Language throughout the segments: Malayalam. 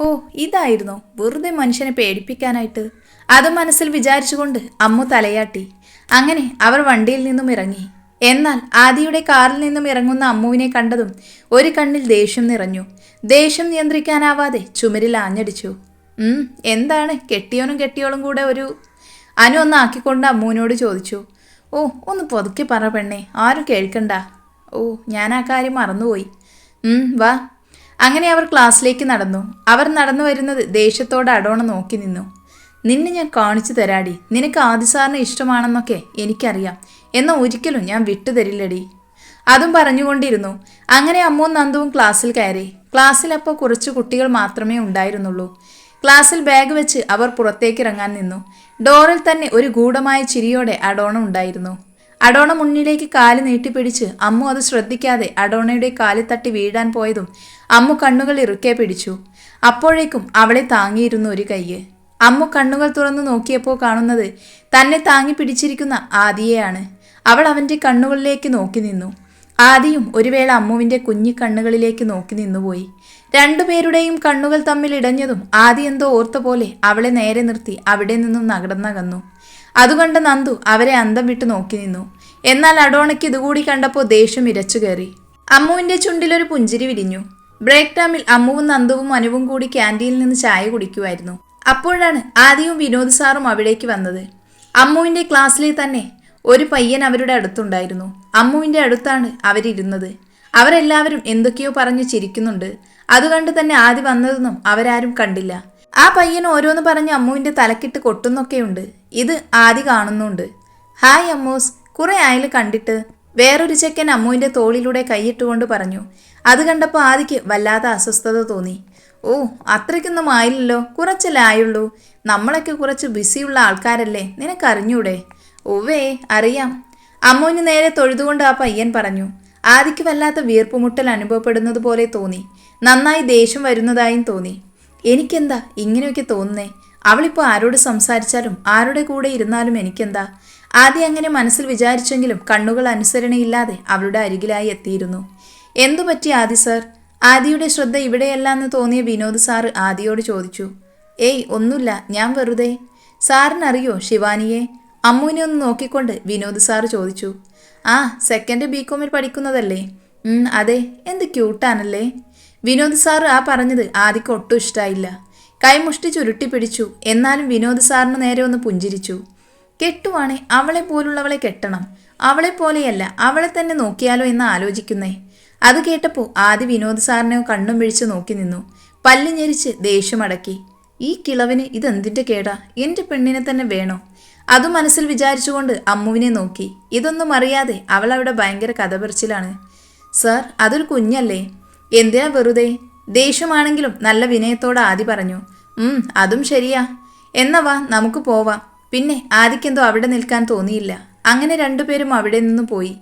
ഓ ഇതായിരുന്നോ. വെറുതെ മനുഷ്യനെ പേടിപ്പിക്കാനായിട്ട്. അത് മനസ്സിൽ വിചാരിച്ചുകൊണ്ട് അമ്മു തലയാട്ടി. അങ്ങനെ അവർ വണ്ടിയിൽ നിന്നും ഇറങ്ങി. എന്നാൽ ആദിയുടെ കാറിൽ നിന്നും ഇറങ്ങുന്ന അമ്മുവിനെ കണ്ടതും ഒരു കണ്ണിൽ ദേഷ്യം നിറഞ്ഞു. ദേഷ്യം നിയന്ത്രിക്കാനാവാതെ ചുമരിൽ ആഞ്ഞടിച്ചു. എന്താണ്? കെട്ടിയോനും കെട്ടിയോളും കൂടെ ഒരു അനു ഒന്ന് ആക്കിക്കൊണ്ട് അമ്മുവിനോട് ചോദിച്ചു. ഓ ഒന്ന് പൊതുക്കി പറ പെണ്ണേ ആരും കേൾക്കണ്ട. ഓ ഞാൻ ആ കാര്യം മറന്നുപോയി. വാ. അങ്ങനെ അവർ ക്ലാസ്സിലേക്ക് നടന്നു. അവർ നടന്നു വരുന്നത് ദേഷ്യത്തോടെ അടോണ നോക്കി നിന്നു. നിന്നെ ഞാൻ കാണിച്ചു തരാടി. നിനക്ക് ആദിസാറിന് ഇഷ്ടമാണെന്നൊക്കെ എനിക്കറിയാം. എന്നാൽ ഒരിക്കലും ഞാൻ വിട്ടുതരില്ലടി അതും പറഞ്ഞുകൊണ്ടിരുന്നു. അങ്ങനെ അമ്മൂ നന്ദുവും ക്ലാസ്സിൽ കയറി. ക്ലാസ്സിൽ അപ്പോൾ കുറച്ച് കുട്ടികൾ മാത്രമേ ഉണ്ടായിരുന്നുള്ളൂ. ക്ലാസ്സിൽ ബാഗ് വെച്ച് അവർ പുറത്തേക്ക് ഇറങ്ങാൻ നിന്നു. ഡോറിൽ തന്നെ ഒരു ഗൂഢമായ ചിരിയോടെ അഡോണ ഉണ്ടായിരുന്നു. അഡോണ മുന്നിലേക്ക് കാൽ നീട്ടിപ്പിടിച്ച് അമ്മു അത് ശ്രദ്ധിക്കാതെ അഡോണയുടെ കാലിൽ തട്ടി വീഴാൻ പോയതും അമ്മു കണ്ണുകൾ ഇറുക്കെ പിടിച്ചു. അപ്പോഴേക്കും അവളെ താങ്ങിയിരുന്നു ഒരു കയ്യ്. അമ്മു കണ്ണുകൾ തുറന്നു നോക്കിയപ്പോൾ കാണുന്നത് തന്നെ താങ്ങി പിടിച്ചിരിക്കുന്ന ആദിയെയാണ്. അവൾ അവന്റെ കണ്ണുകളിലേക്ക് നോക്കി നിന്നു. ആദിയും ഒരു വേള അമ്മുവിന്റെ കുഞ്ഞി കണ്ണുകളിലേക്ക് നോക്കി നിന്നുപോയി രണ്ടുപേരുടെയും കണ്ണുകൾ തമ്മിൽ ഇടഞ്ഞതും ആദി എന്തോ ഓർത്ത പോലെ അവളെ നേരെ നിർത്തി അവിടെ നിന്നും നകടന്നകന്നു അതുകൊണ്ട് നന്ദു അവരെ അന്തം വിട്ട് നോക്കി നിന്നു. എന്നാൽ അടോണയ്ക്ക് ഇതുകൂടി കണ്ടപ്പോൾ ദേഷ്യം ഇരച്ചു കയറി അമ്മുവിന്റെ ചുണ്ടിലൊരു പുഞ്ചിരി വിരിഞ്ഞു. ബ്രേക്ക് ടൈമിൽ അമ്മുവും നന്ദുവും അനുവും കൂടി ക്യാന്റീനിൽ നിന്ന് ചായ കുടിക്കുമായിരുന്നു. അപ്പോഴാണ് ആദ്യവും വിനോദ് സാറും അവിടേക്ക് വന്നത്. അമ്മുവിന്റെ ക്ലാസ്സിലെ തന്നെ ഒരു പയ്യൻ അവരുടെ അടുത്തുണ്ടായിരുന്നു. അമ്മുവിന്റെ അടുത്താണ് അവരിരുന്നത്. അവരെല്ലാവരും എന്തൊക്കെയോ പറഞ്ഞു ചിരിക്കുന്നുണ്ട്. അതുകണ്ട് തന്നെ ആദ്യം വന്നതൊന്നും അവരാരും കണ്ടില്ല. ആ പയ്യൻ ഓരോന്ന് പറഞ്ഞ് അമ്മുവിന്റെ തലക്കിട്ട് കൊട്ടുന്നൊക്കെയുണ്ട്. ഇത് ആദി കാണുന്നുണ്ട്. ഹായ് അമ്മൂസ്. കുറേ ആയാലും കണ്ടിട്ട് വേറൊരു ചെക്കൻ അമ്മുവിന്റെ തോളിലൂടെ കൈയിട്ടുകൊണ്ട് പറഞ്ഞു അത് കണ്ടപ്പോൾ ആദിക്ക് വല്ലാത്ത അസ്വസ്ഥത തോന്നി. ഓ അത്രയ്ക്കൊന്നും ആയില്ലല്ലോ. കുറച്ചല്ലേ ആയുള്ളൂ. നമ്മളൊക്കെ കുറച്ച് ബിസിയുള്ള ആൾക്കാരല്ലേ. നിനക്കറിഞ്ഞൂടെ? ഓവേ അറിയാം. അമ്മുവിന് നേരെ തൊഴുതുകൊണ്ട് ആ പയ്യൻ പറഞ്ഞു. ആദിക്ക് വല്ലാത്ത വീർപ്പുമുട്ടൽ അനുഭവപ്പെടുന്നത് പോലെ തോന്നി. നന്നായി ദേഷ്യം വരുന്നതായും തോന്നി. എനിക്കെന്താ ഇങ്ങനെയൊക്കെ തോന്നുന്നേ? അവളിപ്പോൾ ആരോട് സംസാരിച്ചാലും ആരുടെ കൂടെ ഇരുന്നാലും എനിക്കെന്താ? ആദ്യം അങ്ങനെ മനസ്സിൽ വിചാരിച്ചെങ്കിലും കണ്ണുകൾ അനുസരണയില്ലാതെ അവളുടെ അരികിലായി എത്തിയിരുന്നു. എന്തു പറ്റി ആദി സർ? ആദിയുടെ ശ്രദ്ധ ഇവിടെയല്ല എന്ന് തോന്നിയ വിനോദ് സാറ് ആദിയോട് ചോദിച്ചു. ഏയ് ഒന്നുമില്ല ഞാൻ വെറുതെ. സാറിനറിയോ ശിവാനിയെ? അമ്മുവിനെ ഒന്ന് നോക്കിക്കൊണ്ട് വിനോദ് സാറ് ചോദിച്ചു. ആ സെക്കൻഡ് ബി കോമിൽ പഠിക്കുന്നതല്ലേ? അതെ എന്ത് ക്യൂട്ടാണല്ലേ? വിനോദ് സാറ് ആ പറഞ്ഞത് ആദിക്ക് ഒട്ടും ഇഷ്ടമായില്ല കൈമുഷ്ടി ചുരുട്ടി പിടിച്ചു. എന്നാലും വിനോദ് സാറിന് നേരെ ഒന്ന് പുഞ്ചിരിച്ചു. കെട്ടുവാണേ അവളെ പോലുള്ളവളെ കെട്ടണം. അവളെ പോലെയല്ല അവളെ തന്നെ നോക്കിയാലോ എന്ന് ആലോചിക്കുന്നേ. അത് കേട്ടപ്പോൾ ആദ്യ വിനോദ് സാറിനെ കണ്ണും പിഴിച്ച് നോക്കി നിന്നു. പല്ല് ഞെരിച്ച് ദേഷ്യമടക്കി ഈ കിളവിന് ഇതെന്തിന്റെ കേടാ? എന്റെ പെണ്ണിനെ തന്നെ വേണോ? അത് മനസ്സിൽ വിചാരിച്ചുകൊണ്ട് അമ്മുവിനെ നോക്കി. ഇതൊന്നും അറിയാതെ അവൾ അവിടെ ഭയങ്കര കഥ സർ സാർ അതൊരു കുഞ്ഞല്ലേ? എന്തിനാ വെറുതെ? ദേഷ്യമാണെങ്കിലും നല്ല വിനയത്തോടെ ആദി പറഞ്ഞു. ഉം അതും ശരിയാ. എന്നാ വാ നമുക്ക് പോവാം. പിന്നെ ആദിക്കെന്തോ അവിടെ നിൽക്കാൻ തോന്നിയില്ല. അങ്ങനെ രണ്ടുപേരും അവിടെ നിന്ന് പോയി.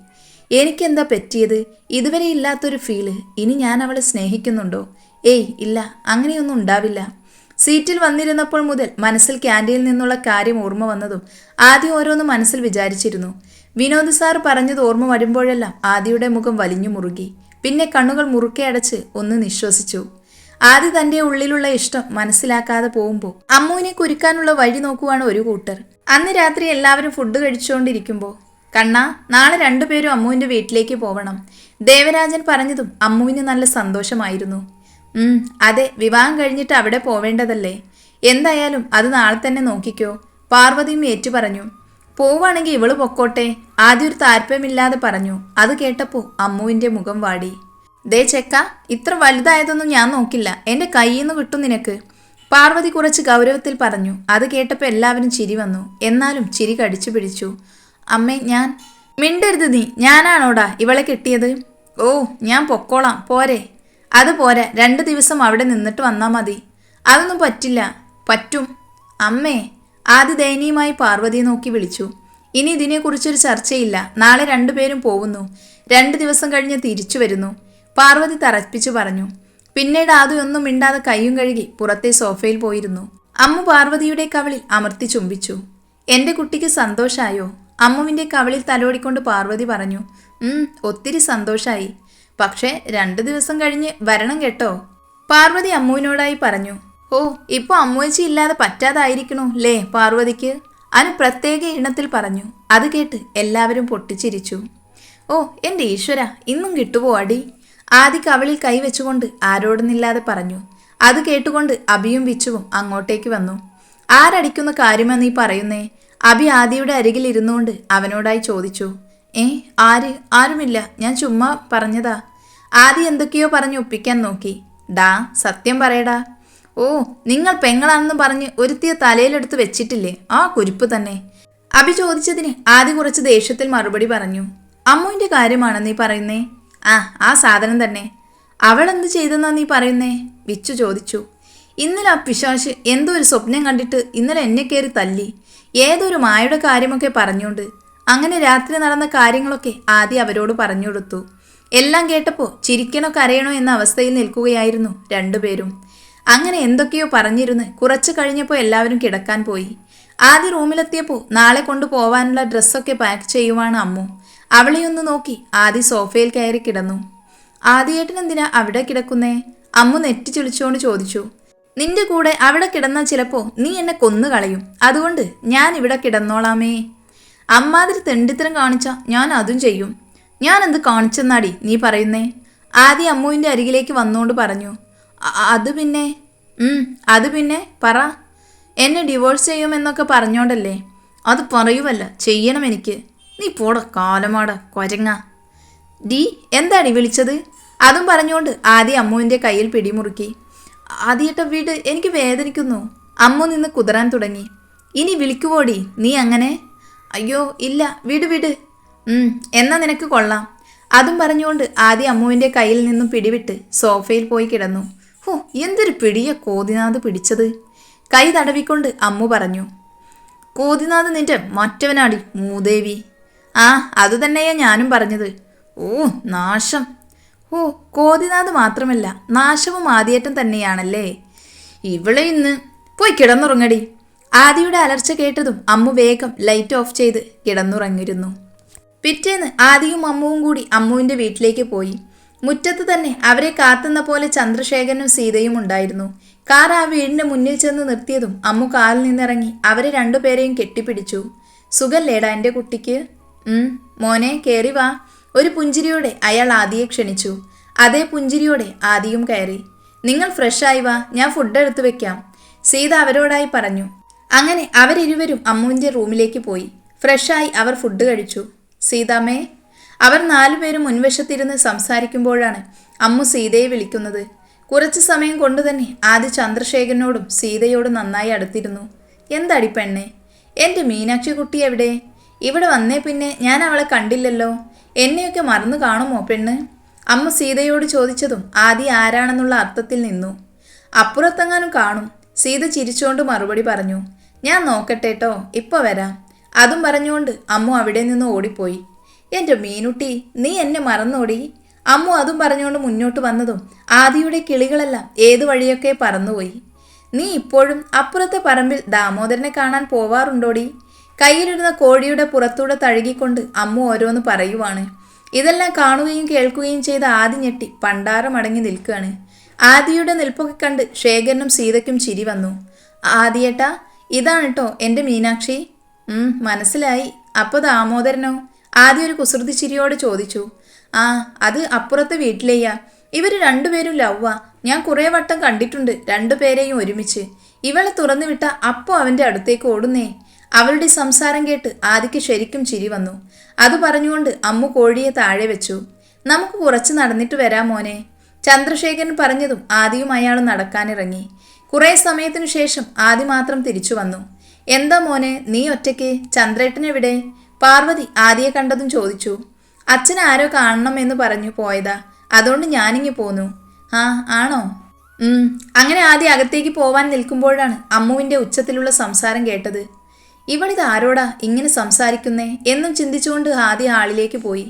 എനിക്കെന്താ പറ്റിയത്? ഇതുവരെ ഇല്ലാത്തൊരു ഫീൽ ഇനി ഞാൻ അവളെ സ്നേഹിക്കുന്നുണ്ടോ? ഏയ് ഇല്ല. അങ്ങനെയൊന്നും ഉണ്ടാവില്ല. സീറ്റിൽ വന്നിരുന്നപ്പോൾ മുതൽ മനസ്സിൽ ക്യാന്റീനിൽ നിന്നുള്ള കാര്യം ഓർമ്മ വന്നതും ആദ്യം ഓരോന്ന് മനസ്സിൽ വിചാരിച്ചിരുന്നു. വിനോദ് സാർ പറഞ്ഞത് ഓർമ്മ വരുമ്പോഴെല്ലാം ആദിയുടെ മുഖം വലിഞ്ഞു മുറുകി. പിന്നെ കണ്ണുകൾ മുറുക്കെ അടച്ച് ഒന്ന് നിശ്വസിച്ചു. ആദ്യ തന്റെ ഉള്ളിലുള്ള ഇഷ്ടം മനസ്സിലാക്കാതെ പോകുമ്പോൾ അമ്മുവിനെ കുരുക്കാനുള്ള വഴി നോക്കുവാണ് ഒരു കൂട്ടർ. അന്ന് രാത്രി എല്ലാവരും ഫുഡ് കഴിച്ചുകൊണ്ടിരിക്കുമ്പോൾ കണ്ണാ നാളെ രണ്ടുപേരും അമ്മുവിന്റെ വീട്ടിലേക്ക് പോകണം ദേവരാജൻ പറഞ്ഞതും അമ്മുവിന് നല്ല സന്തോഷമായിരുന്നു. അതെ വിവാഹം കഴിഞ്ഞിട്ട് അവിടെ പോവേണ്ടതല്ലേ? എന്തായാലും അത് നാളെ തന്നെ നോക്കിക്കോ പാർവതിയും ഏറ്റു പറഞ്ഞു. പോവാണെങ്കിൽ ഇവൾ പൊക്കോട്ടെ ആദ്യം ഒരു താല്പര്യമില്ലാതെ പറഞ്ഞു. അത് കേട്ടപ്പോൾ അമ്മുവിന്റെ മുഖം വാടി. ദേ ചെക്ക ഇത്ര വലുതായതൊന്നും ഞാൻ നോക്കില്ല എന്റെ കയ്യിൽ നിന്ന് കിട്ടും നിനക്ക്. പാർവതി കുറച്ച് ഗൗരവത്തിൽ പറഞ്ഞു. അത് കേട്ടപ്പോൾ എല്ലാവരും ചിരി വന്നു. എന്നാലും ചിരി കടിച്ചു പിടിച്ചു. അമ്മേ ഞാൻ മിണ്ടരുത് നീ. ഞാനാണോടാ ഇവളെ കിട്ടിയത്? ഓ ഞാൻ പൊക്കോളാം. പോരെ. അത് പോരാ. രണ്ട് ദിവസം അവിടെ നിന്നിട്ട് വന്നാൽ മതി. അതൊന്നും പറ്റില്ല. പറ്റും. അമ്മേ ആദ്യ ദയനീയമായി പാർവതിയെ നോക്കി വിളിച്ചു. ഇനി ഇതിനെക്കുറിച്ചൊരു ചർച്ചയില്ല. നാളെ രണ്ടുപേരും പോകുന്നു. രണ്ട് ദിവസം കഴിഞ്ഞ് തിരിച്ചു വരുന്നു. പാർവതി തറപ്പിച്ചു പറഞ്ഞു. പിന്നീട് ആദ്യമൊന്നും മിണ്ടാതെ കൈയും കഴുകി പുറത്തെ സോഫയിൽ പോയിരുന്നു. അമ്മ പാർവതിയുടെ കവളിൽ അമർത്തി ചുംബിച്ചു. എന്റെ കുട്ടിക്ക് സന്തോഷായോ? അമ്മുവിന്റെ കവിളിൽ തലോടിക്കൊണ്ട് പാർവതി പറഞ്ഞു ഒത്തിരി സന്തോഷായി. പക്ഷേ രണ്ട് ദിവസം കഴിഞ്ഞ് വരണം കേട്ടോ. പാർവതി അമ്മുവിനോടായി പറഞ്ഞു ഓ ഇപ്പൊ അമ്മുവച്ചി ഇല്ലാതെ പറ്റാതായിരിക്കണു ലേ പാർവതിക്ക്? അനു പ്രത്യേക ഇണത്തിൽ പറഞ്ഞു അത് കേട്ട് എല്ലാവരും പൊട്ടിച്ചിരിച്ചു. ഓ എന്റെ ഈശ്വര ഇന്നും കിട്ടുവോ അടി? ആദി കവളിൽ കൈവച്ചുകൊണ്ട് ആരോടുന്നില്ലാതെ പറഞ്ഞു അത് കേട്ടുകൊണ്ട് അബിയും വിച്ചുവും അങ്ങോട്ടേക്ക് വന്നു. ആരടിക്കുന്ന കാര്യമെന്ന് നീ പറയുന്നേ? അബി ആദിയുടെ അരികിൽ ഇരുന്നുകൊണ്ട് അവനോടായി ചോദിച്ചു ഏ ആര്? ആരുമില്ല. ഞാൻ ചുമ്മാ പറഞ്ഞതാ. ആദി എന്തൊക്കെയോ പറഞ്ഞ് ഒപ്പിക്കാൻ നോക്കി. ഡാ സത്യം പറയടാ. ഓ നിങ്ങൾ പെങ്ങളാണെന്ന് പറഞ്ഞ് ഒരുത്തിയ തലയിലെടുത്ത് വെച്ചിട്ടില്ലേ? ആ കുരിപ്പ് തന്നെ. അഭി ചോദിച്ചതിന് ആദ്യ കുറച്ച് ദേഷ്യത്തിൽ മറുപടി പറഞ്ഞു അമ്മുവിന്റെ കാര്യമാണ് നീ പറയുന്നേ? ആ ആ സാധനം തന്നെ. അവൾ എന്ത് ചെയ്തെന്നാ നീ പറയുന്നേ? വിച്ചു ചോദിച്ചു. ഇന്നലെ ആ പിശാശ് എന്തോ ഒരു സ്വപ്നം കണ്ടിട്ട് ഇന്നലെ എന്നെ കയറി തല്ലി. ഏതൊരു മായയുടെ കാര്യമൊക്കെ പറഞ്ഞുകൊണ്ട്. അങ്ങനെ രാത്രി നടന്ന കാര്യങ്ങളൊക്കെ ആദ്യം അവരോട് പറഞ്ഞു കൊടുത്തു. എല്ലാം കേട്ടപ്പോൾ ചിരിക്കണോ കരയണോ എന്ന അവസ്ഥയിൽ നിൽക്കുകയായിരുന്നു രണ്ടുപേരും. അങ്ങനെ എന്തൊക്കെയോ പറഞ്ഞിരുന്ന് കുറച്ച് കഴിഞ്ഞപ്പോൾ എല്ലാവരും കിടക്കാൻ പോയി. ആദ്യ റൂമിലെത്തിയപ്പോൾ നാളെ കൊണ്ടുപോവാനുള്ള ഡ്രസ്സൊക്കെ പാക്ക് ചെയ്യുവാണ് അമ്മു. അവളെയൊന്ന് നോക്കി ആദ്യ സോഫയിൽ കയറി കിടന്നു. ആദ്യേട്ടൻ എന്തിനാ അവിടെ കിടക്കുന്നേ? അമ്മു നെറ്റി ചുളിച്ചുകൊണ്ട് ചോദിച്ചു. നിന്റെ കൂടെ അവിടെ കിടന്നാൽ ചിലപ്പോ നീ എന്നെ കൊന്നു കളയും. അതുകൊണ്ട് ഞാൻ ഇവിടെ കിടന്നോളാമേ. അമ്മാതിരി തെണ്ടിത്തരം കാണിച്ച ഞാൻ അതും ചെയ്യും. ഞാൻ എന്ത് കാണിച്ചെന്നാടി നീ പറയുന്നേ? ആദ്യം അമ്മുവിന്റെ അരികിലേക്ക് വന്നുകൊണ്ട് പറഞ്ഞു അത് പിന്നെ അത് പിന്നെ പറ. എന്നെ ഡിവോഴ്സ് ചെയ്യുമെന്നൊക്കെ പറഞ്ഞോണ്ടല്ലേ? അത് പറയുവല്ല ചെയ്യണം എനിക്ക്. നീ പോട കാലമാട കൊരങ്ങ. ഡി എന്താടി വിളിച്ചത്? അതും പറഞ്ഞുകൊണ്ട് ആദ്യം അമ്മുവിന്റെ കയ്യിൽ പിടിമുറുക്കി. ആദ്യട്ട വീട് എനിക്ക് വേദനിക്കുന്നു. അമ്മു നിന്ന് കുതിരാൻ തുടങ്ങി. ഇനി വിളിക്കുവോടി? നീ അങ്ങനെ? അയ്യോ ഇല്ല. വിട് വിട്. എന്നാ നിനക്ക് കൊള്ളാം. അതും പറഞ്ഞുകൊണ്ട് ആദ്യം അമ്മുവിന്റെ കയ്യിൽ നിന്നും പിടിവിട്ട് സോഫയിൽ പോയി കിടന്നു. ഹോ എന്തൊരു പിടിയ കോതിനാഥ് പിടിച്ചത്. കൈ തടവിക്കൊണ്ട് അമ്മു പറഞ്ഞു. കോതിനാഥ് നിന്റെ മറ്റവനാടി മൂദേവി. ആ അതുതന്നെയാ ഞാനും പറഞ്ഞത്. ഓ നാശം. ഓ കോതിനാഥ് മാത്രമല്ല നാശവും ആദ്യേറ്റം തന്നെയാണല്ലേ? ഇവളെ ഇന്ന് പോയി കിടന്നുറങ്ങടി. ആദിയുടെ അലർച്ച കേട്ടതും അമ്മു വേഗം ലൈറ്റ് ഓഫ് ചെയ്ത് കിടന്നുറങ്ങിരുന്നു പിറ്റേന്ന് ആദിയും അമ്മുവും കൂടി അമ്മുവിന്റെ വീട്ടിലേക്ക് പോയി. മുറ്റത്ത് തന്നെ അവരെ കാത്തുന്ന പോലെ ചന്ദ്രശേഖരനും സീതയും ഉണ്ടായിരുന്നു. കാർ ആ വീടിന്റെ മുന്നിൽ ചെന്ന് നിർത്തിയതും അമ്മു കാറിൽ നിന്നിറങ്ങി അവരെ രണ്ടുപേരെയും കെട്ടിപ്പിടിച്ചു. സുഖല്ലേടാ എന്റെ കുട്ടിക്ക്? മോനെ കയറി വാ. ഒരു പുഞ്ചിരിയോടെ അയാൾ ആദിയെ ക്ഷണിച്ചു. അതേ പുഞ്ചിരിയോടെ ആദിയും കയറി. നിങ്ങൾ ഫ്രഷായി വാ ഞാൻ ഫുഡ് എടുത്തു വെക്കാം സീത അവരോടായി പറഞ്ഞു. അങ്ങനെ അവരിരുവരും അമ്മുവിന്റെ റൂമിലേക്ക് പോയി. ഫ്രഷായി അവർ ഫുഡ് കഴിച്ചു. സീതാമ്മേ അവർ നാലുപേരും മുൻവശത്തിരുന്ന് സംസാരിക്കുമ്പോഴാണ് അമ്മു സീതയെ വിളിക്കുന്നത്. കുറച്ച് സമയം കൊണ്ട് തന്നെ ആദ്യ ചന്ദ്രശേഖരനോടും സീതയോടും നന്നായി അടുത്തിരുന്നു. എന്താടി പെണ്ണെ എന്റെ മീനാക്ഷി കുട്ടി എവിടെ? ഇവിടെ വന്നേ പിന്നെ ഞാൻ അവളെ കണ്ടില്ലല്ലോ. എന്നെയൊക്കെ മറന്നു കാണുമോ പെണ്ണ്? അമ്മ സീതയോട് ചോദിച്ചതും ആദി ആരാണെന്നുള്ള അർത്ഥത്തിൽ നിന്നു. അപ്പുറത്തെങ്ങാനും കാണും. സീത ചിരിച്ചുകൊണ്ട് മറുപടി പറഞ്ഞു ഞാൻ നോക്കട്ടെട്ടോ ഇപ്പൊ വരാം. അതും പറഞ്ഞുകൊണ്ട് അമ്മു അവിടെ നിന്ന് ഓടിപ്പോയി. എന്റെ മീനുട്ടി നീ എന്നെ മറന്നോടി? അമ്മു അതും പറഞ്ഞുകൊണ്ട് മുന്നോട്ട് വന്നതും ആദിയുടെ കിളികളെല്ലാം ഏതു വഴിയൊക്കെ പറന്നുപോയി. നീ ഇപ്പോഴും അപ്പുറത്തെ പറമ്പിൽ ദാമോദരനെ കാണാൻ പോവാറുണ്ടോടി? കയ്യിലിരുന്ന കോഴിയുടെ പുറത്തൂടെ തഴുകിക്കൊണ്ട് അമ്മു ഓരോന്ന് പറയുവാണ്. ഇതെല്ലാം കാണുകയും കേൾക്കുകയും ചെയ്ത ആദി ഞെട്ടി പണ്ടാരമടങ്ങി നിൽക്കുകയാണ്. ആദിയുടെ നിൽപ്പൊക്കെ കണ്ട് ശേഖരനും സീതയ്ക്കും ചിരി വന്നു. ആദിയേട്ടാ ഇതാണ് കേട്ടോ എന്റെ മീനാക്ഷി. മനസ്സിലായി. അപ്പോൾ ദാമോദരനോ? ആദ്യം ഒരു കുസൃതി ചിരിയോട് ചോദിച്ചു. ആ അത് അപ്പുറത്തെ വീട്ടിലെയ്യാ. ഇവർ രണ്ടുപേരും ലവ്വ ഞാൻ കുറേ വട്ടം കണ്ടിട്ടുണ്ട് രണ്ടുപേരെയും ഒരുമിച്ച്. ഇവളെ തുറന്നു വിട്ട അപ്പോൾ അവന്റെ അടുത്തേക്ക് ഓടുന്നേ. അവളുടെ സംസാരം കേട്ട് ആദിക്ക് ശരിക്കും ചിരി വന്നു. അത് പറഞ്ഞുകൊണ്ട് അമ്മു കോഴിയെ താഴെ വെച്ചു. നമുക്ക് കുറച്ച് നടന്നിട്ട് വരാം മോനെ. ചന്ദ്രശേഖരൻ പറഞ്ഞതും ആദിയും അയാൾ നടക്കാനിറങ്ങി. കുറേ സമയത്തിനു ശേഷം ആദി മാത്രം തിരിച്ചു വന്നു. എന്താ മോനെ നീ ഒറ്റയ്ക്ക്? ചന്ദ്രേട്ടനെവിടെ? പാർവതി ആദിയെ കണ്ടതും ചോദിച്ചു. അച്ഛൻ ആരോ കാണണം എന്ന് പറഞ്ഞു പോയതാ. അതുകൊണ്ട് ഞാനിങ്ങി പോന്നു. ആ ആണോ? അങ്ങനെ ആദ്യം അകത്തേക്ക് പോവാൻ നിൽക്കുമ്പോഴാണ് അമ്മുവിന്റെ ഉച്ചത്തിലുള്ള സംസാരം കേട്ടത്. ഇവളിത് ആരോടാ ഇങ്ങനെ സംസാരിക്കുന്നേ എന്നും ചിന്തിച്ചുകൊണ്ട് ആദ്യ ആളിലേക്ക് പോയി.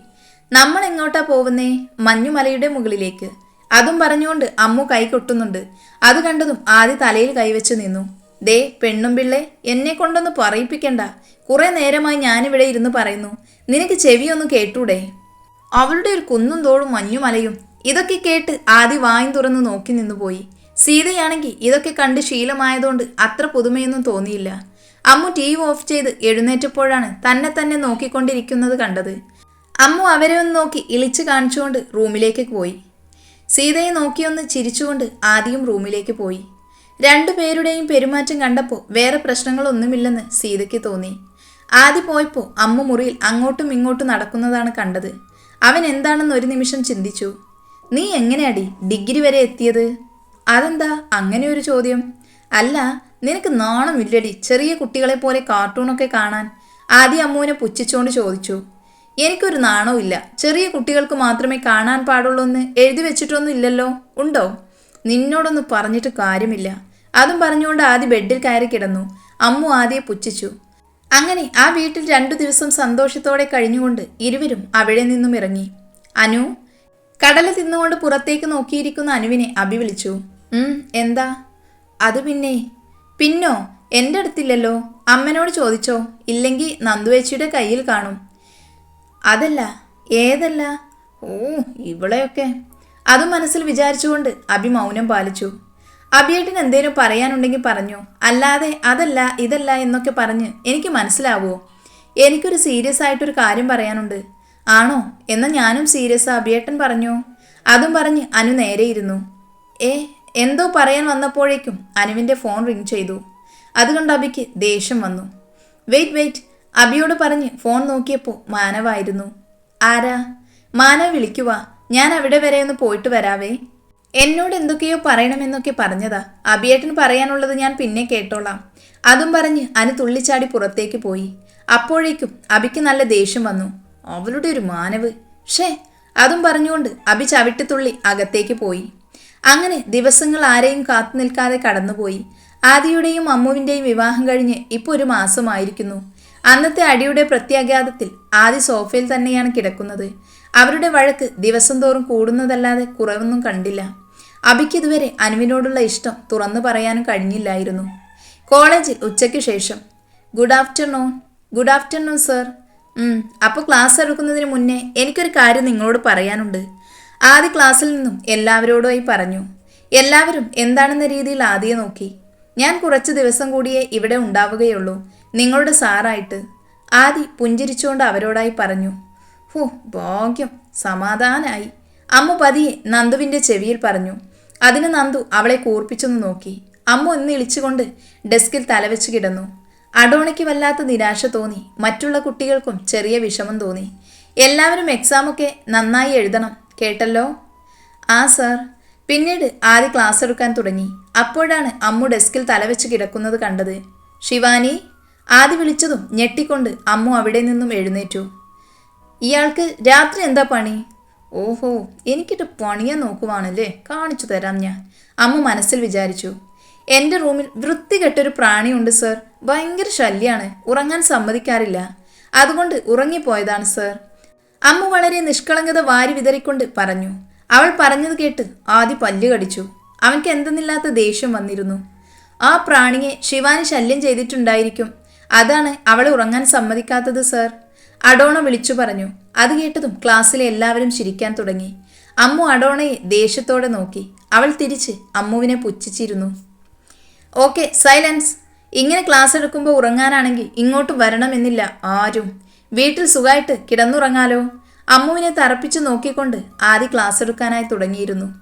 നമ്മൾ എങ്ങോട്ടാ പോകുന്നേ മഞ്ഞുമലയുടെ മുകളിലേക്ക്. അതും പറഞ്ഞുകൊണ്ട് അമ്മു കൈ കൊട്ടുന്നുണ്ട്. അത് കണ്ടതും ആദ്യ തലയിൽ കൈവച്ച് നിന്നു. ദേ പെണ്ണും പിള്ളെ എന്നെ കൊണ്ടൊന്ന് പറയിപ്പിക്കണ്ട. കുറെ നേരമായി ഞാനിവിടെ ഇരുന്ന് പറയുന്നു. നിനക്ക് ചെവിയൊന്ന് കേട്ടൂടെ? അവളുടെ ഒരു കുന്നും തോടും മഞ്ഞുമലയും ഇതൊക്കെ കേട്ട് ആദ്യ വായും തുറന്ന് നോക്കി നിന്നുപോയി. സീതയാണെങ്കിൽ ഇതൊക്കെ കണ്ട് ശീലമായതുകൊണ്ട് അത്ര പുതുമയൊന്നും തോന്നിയില്ല. അമ്മു ടി വി ഓഫ് ചെയ്ത് എഴുന്നേറ്റപ്പോഴാണ് തന്നെ തന്നെ നോക്കിക്കൊണ്ടിരിക്കുന്നത് കണ്ടത്. അമ്മു അവരെ ഒന്ന് നോക്കി ഇളിച്ചു കാണിച്ചുകൊണ്ട് റൂമിലേക്ക് പോയി. സീതയെ നോക്കിയൊന്ന് ചിരിച്ചുകൊണ്ട് ആദ്യം റൂമിലേക്ക് പോയി. രണ്ടു പേരുടെയും പെരുമാറ്റം കണ്ടപ്പോൾ വേറെ പ്രശ്നങ്ങളൊന്നുമില്ലെന്ന് സീതയ്ക്ക് തോന്നി. ആദ്യ പോയപ്പോൾ അമ്മ മുറിയിൽ അങ്ങോട്ടും ഇങ്ങോട്ടും നടക്കുന്നതാണ് കണ്ടത്. അവൻ എന്താണെന്ന് ഒരു നിമിഷം ചിന്തിച്ചു. നീ എങ്ങനെയാടി ഡിഗ്രി വരെ എത്തിയത്? അതെന്താ? അങ്ങനെ ഒരു ചോദ്യം. അല്ല നിനക്ക് നാണമില്ലടി ചെറിയ കുട്ടികളെ പോലെ കാർട്ടൂണൊക്കെ കാണാൻ. ആദ്യം അമ്മുവിനെ പുച്ഛിച്ചുകൊണ്ട് ചോദിച്ചു. എനിക്കൊരു നാണവും ചെറിയ കുട്ടികൾക്ക് മാത്രമേ കാണാൻ പാടുള്ളൂ എന്ന് എഴുതി വെച്ചിട്ടൊന്നും ഇല്ലല്ലോ. ഉണ്ടോ? നിന്നോടൊന്ന് പറഞ്ഞിട്ട് കാര്യമില്ല. അതും പറഞ്ഞുകൊണ്ട് ആദ്യ ബെഡിൽ കയറി കിടന്നു. അമ്മു ആദ്യെ പുച്ഛിച്ചു. അങ്ങനെ ആ വീട്ടിൽ രണ്ടു ദിവസം സന്തോഷത്തോടെ കഴിഞ്ഞുകൊണ്ട് ഇരുവരും അവിടെ നിന്നും ഇറങ്ങി. അനു കടല തിന്നുകൊണ്ട് പുറത്തേക്ക് നോക്കിയിരിക്കുന്ന അനുവിനെ അഭി വിളിച്ചു ഉം എന്താ? അത് പിന്നെ. പിന്നോ? എന്റെ അടുത്തില്ലല്ലോ. അമ്മനോട് ചോദിച്ചോ? ഇല്ലെങ്കിൽ നന്ദുവേച്ചിയുടെ കയ്യിൽ കാണും. അതല്ല ഏതല്ല? ഓ ഇവളെയൊക്കെ. അതും മനസ്സിൽ വിചാരിച്ചുകൊണ്ട് അഭി മൗനം പാലിച്ചു. അഭിയേട്ടന് എന്തേലും പറയാനുണ്ടെങ്കിൽ പറഞ്ഞു. അല്ലാതെ അതല്ല ഇതല്ല എന്നൊക്കെ പറഞ്ഞ് എനിക്ക് മനസ്സിലാവുമോ എനിക്കൊരു സീരിയസ് ആയിട്ടൊരു കാര്യം പറയാനുണ്ട്. ആണോ? എന്നാൽ ഞാനും സീരിയസ് അഭിയേട്ടൻ പറഞ്ഞു. അതും പറഞ്ഞ് അനു നേരെയിരുന്നു ഏ എന്തോ പറയാൻ വന്നപ്പോഴേക്കും അനുവിന്റെ ഫോൺ റിങ് ചെയ്തു. അതുകൊണ്ട് അഭിക്ക് ദേഷ്യം വന്നു. Wait wait. അഭിയോട് പറഞ്ഞ് ഫോൺ നോക്കിയപ്പോൾ മാനവായിരുന്നു. ആരാ? മാനവ് വിളിക്കുക ഞാൻ അവിടെ വരെ ഒന്ന് പോയിട്ട് വരാവേ. എന്നോട് എന്തൊക്കെയോ പറയണമെന്നൊക്കെ പറഞ്ഞതാ. അബിയേട്ടൻ പറയാനുള്ളത് ഞാൻ പിന്നെ കേട്ടോളാം. അതും പറഞ്ഞ് അനു തുള്ളിച്ചാടി പുറത്തേക്ക് പോയി. അപ്പോഴേക്കും അഭിക്ക് നല്ല ദേഷ്യം വന്നു. അവളുടെ ഒരു മാനവ്. ഷേ അതും പറഞ്ഞുകൊണ്ട് അഭി ചവിട്ടിത്തുള്ളി അകത്തേക്ക് പോയി. അങ്ങനെ ദിവസങ്ങൾ ആരെയും കാത്തു നിൽക്കാതെ കടന്നുപോയി. ആദിയുടെയും അമ്മുവിന്റെയും വിവാഹം കഴിഞ്ഞ് ഇപ്പോൾ ഒരു മാസമായിരിക്കുന്നു. അന്നത്തെ അടിയുടെ പ്രത്യാഘാതത്തിൽ ആദി സോഫയിൽ തന്നെയാണ് കിടക്കുന്നത്. അവരുടെ വഴക്ക് ദിവസം തോറും കൂടുന്നതല്ലാതെ കുറവൊന്നും കണ്ടില്ല. അബിക്കിതുവരെ അനുവിനോടുള്ള ഇഷ്ടം തുറന്നു പറയാനും കഴിഞ്ഞില്ലായിരുന്നു. കോളേജിൽ ഉച്ചയ്ക്ക് ശേഷം good afternoon good afternoon sir അപ്പോൾ ക്ലാസ് എടുക്കുന്നതിന് മുന്നേ എനിക്കൊരു കാര്യം നിങ്ങളോട് പറയാനുണ്ട്. ആദ്യ ക്ലാസ്സിൽ നിന്നും എല്ലാവരോടുമായി പറഞ്ഞു എല്ലാവരും എന്താണെന്ന രീതിയിൽ ആദ്യം നോക്കി. ഞാൻ കുറച്ച് ദിവസം കൂടിയേ ഇവിടെ ഉണ്ടാവുകയുള്ളൂ. നിങ്ങളുടെ സാറായിട്ട്. ആദി പുഞ്ചിരിച്ചുകൊണ്ട് അവരോടായി പറഞ്ഞു ഹോ ഭാഗ്യം. സമാധാനായി. അമ്മ പതിയെ നന്ദുവിന്റെ ചെവിയിൽ പറഞ്ഞു അതിന് നന്ദു അവളെ കൂർപ്പിച്ചൊന്ന് നോക്കി. അമ്മ ഒന്ന് ഇളിച്ചുകൊണ്ട് ഡെസ്കിൽ തലവെച്ച് കിടന്നു. അഡോണയ്ക്ക് വല്ലാത്ത നിരാശ തോന്നി. മറ്റുള്ള കുട്ടികൾക്കും ചെറിയ വിഷമം തോന്നി. എല്ലാവരും എക്സാമൊക്കെ നന്നായി എഴുതണം. കേട്ടല്ലോ? ആ സാർ. പിന്നീട് ആദ്യ ക്ലാസ് എടുക്കാൻ തുടങ്ങി? അപ്പോഴാണ് അമ്മു ഡെസ്കിൽ തലവെച്ച് കിടക്കുന്നത് കണ്ടത്. ശിവാനി ആദ്യ വിളിച്ചതും ഞെട്ടിക്കൊണ്ട് അമ്മു അവിടെ നിന്നും എഴുന്നേറ്റു. ഇയാൾക്ക് രാത്രി എന്താ പണി? ഓഹോ എനിക്കിട്ട് പണിയാൻ നോക്കുവാണല്ലേ? കാണിച്ചു തരാം ഞാൻ. അമ്മ മനസ്സിൽ വിചാരിച്ചു. എന്റെ റൂമിൽ വൃത്തികെട്ടൊരു പ്രാണിയുണ്ട് സർ. ഭയങ്കര ശല്യാണ്. ഉറങ്ങാൻ സമ്മതിക്കാറില്ല. അതുകൊണ്ട് ഉറങ്ങിപ്പോയതാണ് സർ. അമ്മ വളരെ നിഷ്കളങ്കത വാരി വിതറിക്കൊണ്ട് പറഞ്ഞു. അവൾ പറഞ്ഞത് കേട്ട് ആദ്യ പല്ല് കടിച്ചു. അവൻക്ക് എന്തെന്നില്ലാത്ത ദേഷ്യം വന്നിരുന്നു. ആ പ്രാണിയെ ശിവാനി ശല്യം ചെയ്തിട്ടുണ്ടായിരിക്കും. അതാണ് അവളെ ഉറങ്ങാൻ സമ്മതിക്കാത്തത് സർ. അഡോണ വിളിച്ചു പറഞ്ഞു. അത് കേട്ടതും ക്ലാസ്സിലെ എല്ലാവരും ചിരിക്കാൻ തുടങ്ങി. അമ്മു അഡോണയെ ദേഷ്യത്തോടെ നോക്കി. അവൾ തിരിച്ച് അമ്മുവിനെ പുച്ഛിച്ചിരുന്നു. Okay silence. ഇങ്ങനെ ക്ലാസ് എടുക്കുമ്പോൾ ഉറങ്ങാനാണെങ്കിൽ ഇങ്ങോട്ട് വരണമെന്നില്ല ആരും. വീട്ടിൽ സുഖമായിട്ട് കിടന്നുറങ്ങാലോ. അമ്മുവിനെ തറപ്പിച്ചു നോക്കിക്കൊണ്ട് ആദ്യ ക്ലാസ് എടുക്കാനായി തുടങ്ങിയിരുന്നു.